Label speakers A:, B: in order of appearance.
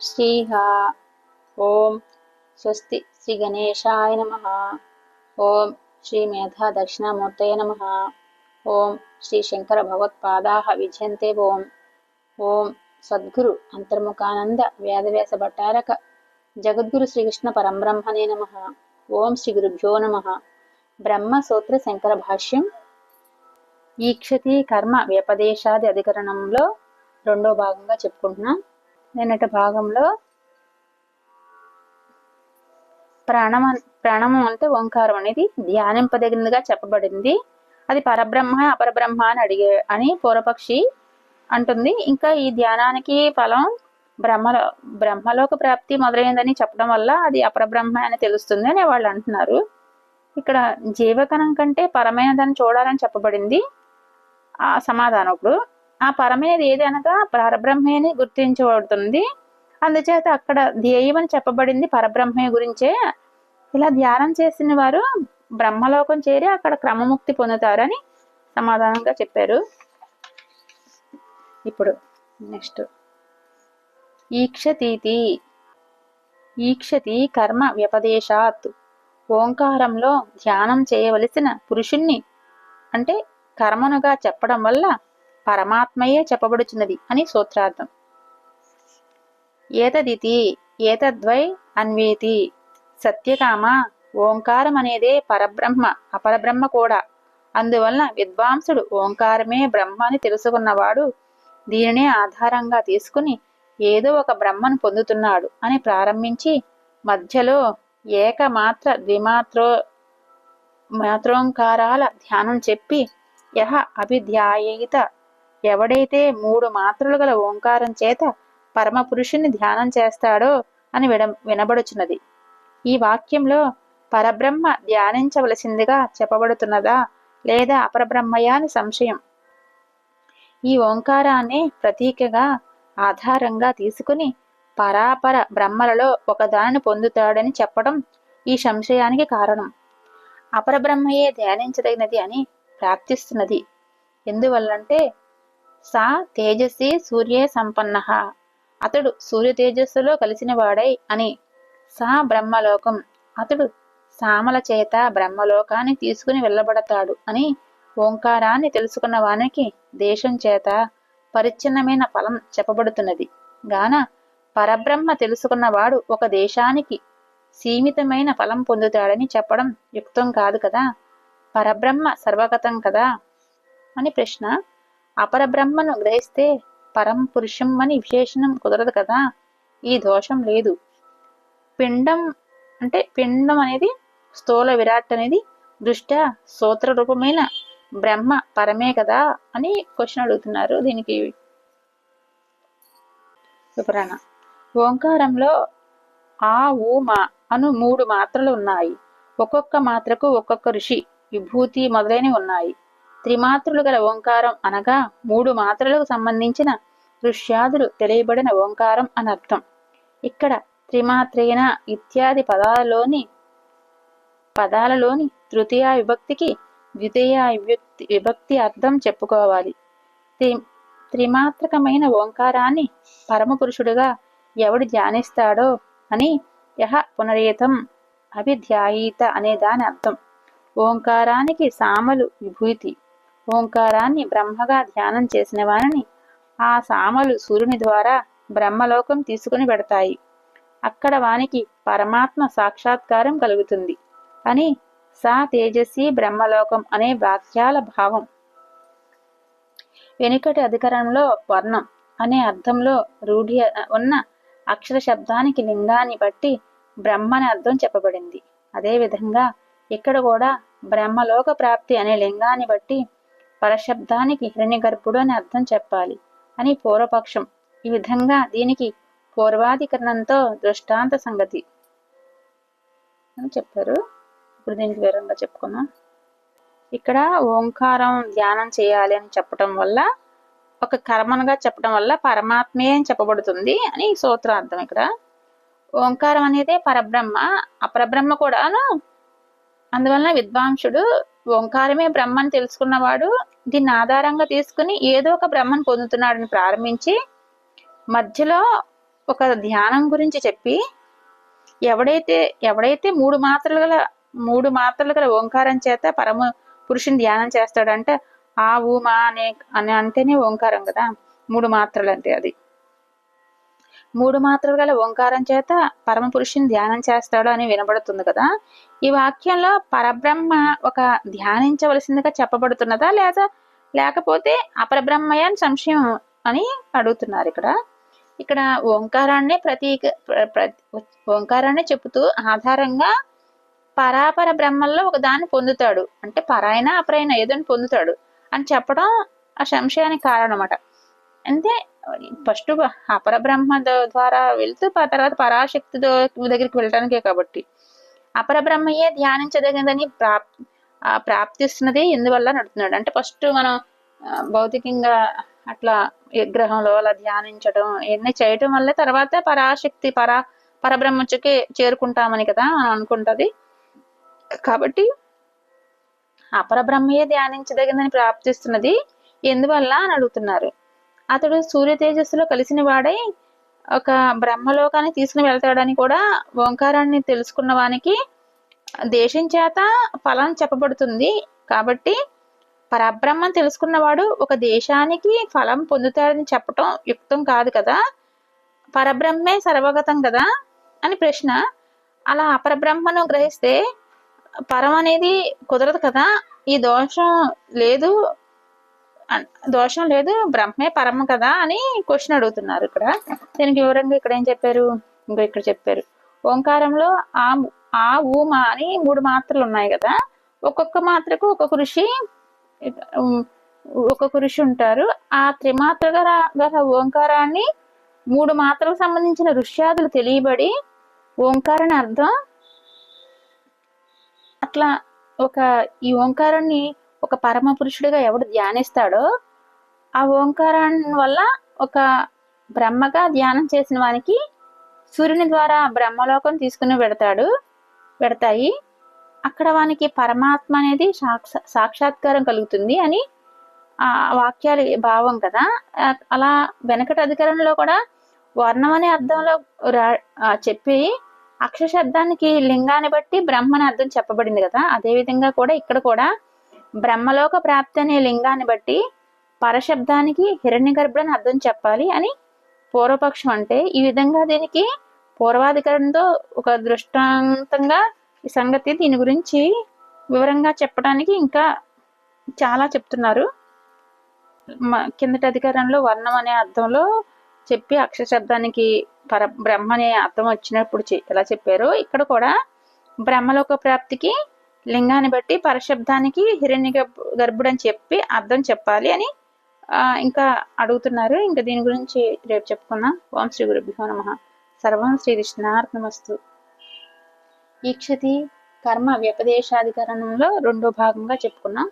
A: శ్రీహ ఓం స్వస్తి శ్రీ గణేశాయ నమ ఓం శ్రీ మేధా దక్షిణామూర్తయ నమ ఓం శ్రీ శంకర భగవత్పాదా విజయంతే ఓం ఓం సద్గురు అంతర్ముఖానంద వేదవ్యాస భట్టారక జగద్గురు శ్రీకృష్ణ పరంబ్రహ్మణే నమ ఓం శ్రీ గురుభ్యో నమ బ్రహ్మ సూత్ర శంకర భాష్యం ఈక్షతి కర్మ వ్యపదేశాది అధికరణంలో రెండో భాగంగా చెప్పుకుంటున్నాం. నిన్నటి భాగంలో ప్రాణమం ప్రాణము అంటే ఓంకారం అనేది ధ్యానింపదగినదిగా చెప్పబడింది. అది పరబ్రహ్మ అపరబ్రహ్మ అని అడిగే అని పూర్వపక్షి అంటుంది. ఇంకా ఈ ధ్యానానికి ఫలం బ్రహ్మలో బ్రహ్మలోక ప్రాప్తి మొదలైందని చెప్పడం వల్ల అది అపరబ్రహ్మ అని తెలుస్తుంది అని వాళ్ళు అంటున్నారు. ఇక్కడ జీవకణం కంటే పరమైనదని చూడాలని చెప్పబడింది. ఆ సమాధానం ఇప్పుడు. ఆ పరమైనది ఏది అనగా పరబ్రహ్మేని గుర్తించబడుతుంది. అందుచేత అక్కడ ధ్యేయం అని చెప్పబడింది పరబ్రహ్మే గురించే. ఇలా ధ్యానం చేసిన వారు బ్రహ్మలోకం చేరి అక్కడ క్రమముక్తి పొందుతారని సమాధానంగా చెప్పారు. ఇప్పుడు నెక్స్ట్. ఈక్షతీతి. ఈక్షతి కర్మ వ్యపదేశాత్. ఓంకారంలో ధ్యానం చేయవలసిన పురుషుణ్ణి అంటే కర్మనుగా చెప్పడం వల్ల పరమాత్మయే చెప్పబడుచున్నది అని సూత్రార్థం. ఏతదితి ఏతద్వై అన్వేతి సత్యకామ ఓంకారం అనేదే పరబ్రహ్మ అపరబ్రహ్మ కూడా. అందువలన విద్వాంసుడు ఓంకారమే బ్రహ్మ అని తెలుసుకున్నవాడు దీనినే ఆధారంగా తీసుకుని ఏదో ఒక బ్రహ్మను పొందుతున్నాడు అని ప్రారంభించి మధ్యలో ఏకమాత్ర ద్విమాత్రో మాత్రోంకారాల ధ్యానం చెప్పి యహ అభిధ్యాయిత ఎవడైతే మూడు మాత్రలు గల ఓంకారం చేత పరమ పురుషుని ధ్యానం చేస్తాడో అని విడ వినబడుచున్నది. ఈ వాక్యంలో పరబ్రహ్మ ధ్యానించవలసిందిగా చెప్పబడుతున్నదా లేదా అపరబ్రహ్మయా అని సంశయం. ఈ ఓంకారాన్ని ప్రతీకగా ఆధారంగా తీసుకుని పరాపర బ్రహ్మలలో ఒకదానిని పొందుతాడని చెప్పడం ఈ సంశయానికి కారణం. అపరబ్రహ్మయే ధ్యానించదగినది అని ప్రాప్తిస్తున్నది ఎందువల్లంటే సా తేజస్సి సూర్యే సంపన్న. అతడు సూర్య తేజస్సులో కలిసిన వాడై అని సా బ్రహ్మలోకం. అతడు సామల చేత బ్రహ్మలోకాన్ని తీసుకుని వెళ్ళబడతాడు అని ఓంకారాన్ని తెలుసుకున్న వానికి దేశం చేత పరిచ్ఛిన్నమైన ఫలం చెప్పబడుతున్నది. గాన పరబ్రహ్మ తెలుసుకున్నవాడు ఒక దేశానికి సీమితమైన ఫలం పొందుతాడని చెప్పడం యుక్తం కాదు కదా? పరబ్రహ్మ సర్వగతం కదా? అని ప్రశ్న అపరబ్రహ్మను గ్రహిస్తే పరం పురుషం అని విశేషణం కుదరదు కదా? ఈ దోషం లేదు. పిండం అంటే పిండం అనేది స్థూల విరాట్ అనేది దృష్ట్యా సూత్ర రూపమైన బ్రహ్మ పరమే కదా అని క్వశ్చన్ అడుగుతున్నారు దీనికి వివరణ. ఓంకారంలో ఆ ఊ మా అను మూడు మాత్రలు ఉన్నాయి. ఒక్కొక్క మాత్రకు ఒక్కొక్క ఋషి విభూతి మొదలైనవి ఉన్నాయి. త్రిమాత్రులు గల ఓంకారం అనగా మూడు మాత్రలకు సంబంధించిన దృశ్యాదులు తెలియబడిన ఓంకారం అని అర్థం. ఇక్కడ త్రిమాత్రేన ఇత్యాది పదాలలోని పదాలలోని తృతీయ విభక్తికి ద్వితీయ విభక్తి విభక్తి అర్థం చెప్పుకోవాలి. త్రి త్రిమాత్రకమైన ఓంకారాన్ని పరమపురుషుడుగా ఎవడు ధ్యానిస్తాడో అని యహ పునరేతం అభిధ్యాయిత అనే దాని అర్థం. ఓంకారానికి సామలు విభూతి. ఓంకారాన్ని బ్రహ్మగా ధ్యానం చేసిన వారిని ఆ సామలు సూర్యుని ద్వారా బ్రహ్మలోకం తీసుకుని పెడతాయి. అక్కడ వానికి పరమాత్మ సాక్షాత్కారం కలుగుతుంది అని సా తేజస్వి బ్రహ్మలోకం అనే వాక్యాల భావం. వెనుకటి అధికరణంలో వర్ణం అనే అర్థంలో రూఢి ఉన్న అక్షర శబ్దానికి లింగాన్ని బట్టి బ్రహ్మని అర్థం చెప్పబడింది. అదేవిధంగా ఇక్కడ కూడా బ్రహ్మలోక ప్రాప్తి అనే లింగాన్ని బట్టి పరశబ్దానికి హిరణ్యగర్భుడు అని అర్థం చెప్పాలి అని పూర్వపక్షం. ఈ విధంగా దీనికి పూర్వాధికరణంతో దృష్టాంత సంగతి. అని చెప్పారు. ఇప్పుడు దీనికి వివరంగా చెప్పుకుందాం. ఇక్కడ ఓంకారం ధ్యానం చేయాలి అని చెప్పటం వల్ల ఒక కర్మనుగా చెప్పడం వల్ల పరమాత్మే అని చెప్పబడుతుంది అని సూత్రార్థం ఇక్కడ. ఓంకారం అనేది పరబ్రహ్మ అపరబ్రహ్మ కూడాను అందువలన విద్వాంసుడు ఓంకారమే బ్రహ్మ అని తెలుసుకున్నవాడు దీన్ని ఆధారంగా తీసుకుని ఏదో ఒక బ్రహ్మను పొందుతున్నాడని ప్రారంభించి మధ్యలో ఒక ధ్యానం గురించి చెప్పి ఎవడైతే ఎవడైతే మూడు మాత్రలు గల మూడు మాత్రలు గల ఓంకారం చేత పరమ పురుషుని ధ్యానం చేస్తాడంటే ఆ ఊమా మా అనే అని అంటేనే ఓంకారం కదా. మూడు మాత్రలు అంటే అది. మూడు మాత్రలు గల ఓంకారం చేత పరమ పురుషుని ధ్యానం చేస్తాడు అని వినబడుతుంది కదా. ఈ వాక్యంలో పరబ్రహ్మ ఒక ధ్యానించవలసిందిగా చెప్పబడుతున్నదా లేదా? లేకపోతే అపరబ్రహ్మయాన్ని సంశయం అని అడుగుతున్నారు ఇక్కడ. ఇక్కడ ఓంకారాన్ని ప్రతీక ప్ర- ఓంకారాన్ని చెబుతూ ఆధారంగా పరాపర బ్రహ్మల్లో ఒక దాన్ని పొందుతాడు. అంటే పరాయన అపరాయణ ఏదైనా పొందుతాడు అని చెప్పడం ఆ సంశయానికి కారణం అన్నమాట. అంటే ఫస్ట్ అపరబ్రహ్మ ద్వారా వెళ్తూ తర్వాత పరాశక్తి దో- దగ్గరికి వెళ్ళడానికే కాబట్టి. అపరబ్రహ్మయే ధ్యానించదగిందని ధ్యానించదగినదని ప్రాప్ ప్రాప్తిస్తున్నది ఎందువల్ల నడుతున్నాడు అంటే ఫస్ట్ మనం భౌతికంగా అట్లా విగ్రహంలో అలా ధ్యానించడం ఇవన్నీ చేయటం వల్ల తర్వాత పరాశక్తి పరా పరబ్రహ్మచుకి చేరుకుంటామని కదా మనం అనుకుంటది. కాబట్టి అపరబ్రహ్మయే ధ్యానించదగిందని ధ్యానించదగినదని ప్రాప్తిస్తున్నది ఎందువల్ల అని అడుగుతున్నారు. అతడు సూర్య తేజస్సులో కలిసిన వాడై ఒక బ్రహ్మలోకాన్ని తీసుకుని వెళ్తాడని కూడా ఓంకారాన్ని తెలుసుకున్న వానికి దేశం చేత ఫలం చెప్పబడుతుంది. కాబట్టి పరబ్రహ్మం తెలుసుకున్నవాడు ఒక దేశానికి ఫలం పొందుతాడని చెప్పటం యుక్తం కాదు కదా. పరబ్రహ్మే సర్వగతం కదా అని ప్రశ్న. అలా అపరబ్రహ్మను గ్రహిస్తే పరం అనేది కుదరదు కదా. ఈ దోషం లేదు దోషం లేదు బ్రహ్మే పరమ కదా అని క్వశ్చన్ అడుగుతున్నారు ఇక్కడ. దీనికి వివరంగా ఇక్కడ ఏం చెప్పారు? ఇంకో ఇక్కడ చెప్పారు. ఓంకారంలో ఆ ఆ ఊమా అని మూడు మాత్రలు ఉన్నాయి కదా. ఒక్కొక్క మాత్రకు ఒక్కొక్క ఋషి ఒక్కొక్క ఋషి ఉంటారు. ఆ త్రిమాత్ర గల గల ఓంకారాన్ని మూడు మాత్రలకు సంబంధించిన ఋష్యాదులు తెలియబడి ఓంకారాన్ని అర్థం అట్లా ఒక ఈ ఓంకారాన్ని ఒక పరమ పురుషుడిగా ఎవడు ధ్యానిస్తాడో ఆ ఓంకారాన్ని వల్ల ఒక బ్రహ్మగా ధ్యానం చేసిన వానికి సూర్యుని ద్వారా బ్రహ్మలోకం తీసుకుని పెడతాడు పెడతాయి. అక్కడ వానికి పరమాత్మ అనేది సాక్ష సాక్షాత్కారం కలుగుతుంది అని ఆ వాక్యాలు భావం కదా. అలా వెనకటి అధికారంలో కూడా వర్ణం అనే అర్థంలో రా- చెప్పి అక్షశబ్దానికి లింగాన్ని బట్టి బ్రహ్మని అర్థం చెప్పబడింది కదా. అదే విధంగా కూడా ఇక్కడ కూడా బ్రహ్మలోక ప్రాప్తి అనే లింగాన్ని బట్టి పరశబ్దానికి హిరణ్య గర్భుడని అర్థం చెప్పాలి అని పూర్వపక్షం అంటే ఈ విధంగా దీనికి పూర్వాధికరణతో ఒక దృష్టాంతంగా ఈ సంగతి దీని గురించి వివరంగా చెప్పడానికి ఇంకా చాలా చెప్తున్నారు. కిందటి అధికారంలో వర్ణం అనే అర్థంలో చెప్పి అక్షర శబ్దానికి పర బ్రహ్మ అనే అర్థం వచ్చినప్పుడు ఎలా చెప్పారో ఇక్కడ కూడా బ్రహ్మలోక ప్రాప్తికి లింగాన్ని బట్టి పరశబ్దానికి హిరణ్య గర్భ- గర్భుడని చెప్పి అర్థం చెప్పాలి అని ఆ, ఇంకా అడుగుతున్నారు. ఇంకా దీని గురించి రేపు చెప్పుకుందాం. ఓం శ్రీ గురుభ్యో నమ. సర్వం శ్రీ కృష్ణార్పణమస్తు ఈక్షతి కర్మ వ్యపదేశాధికరణంలో రెండో భాగంగా చెప్పుకున్నాం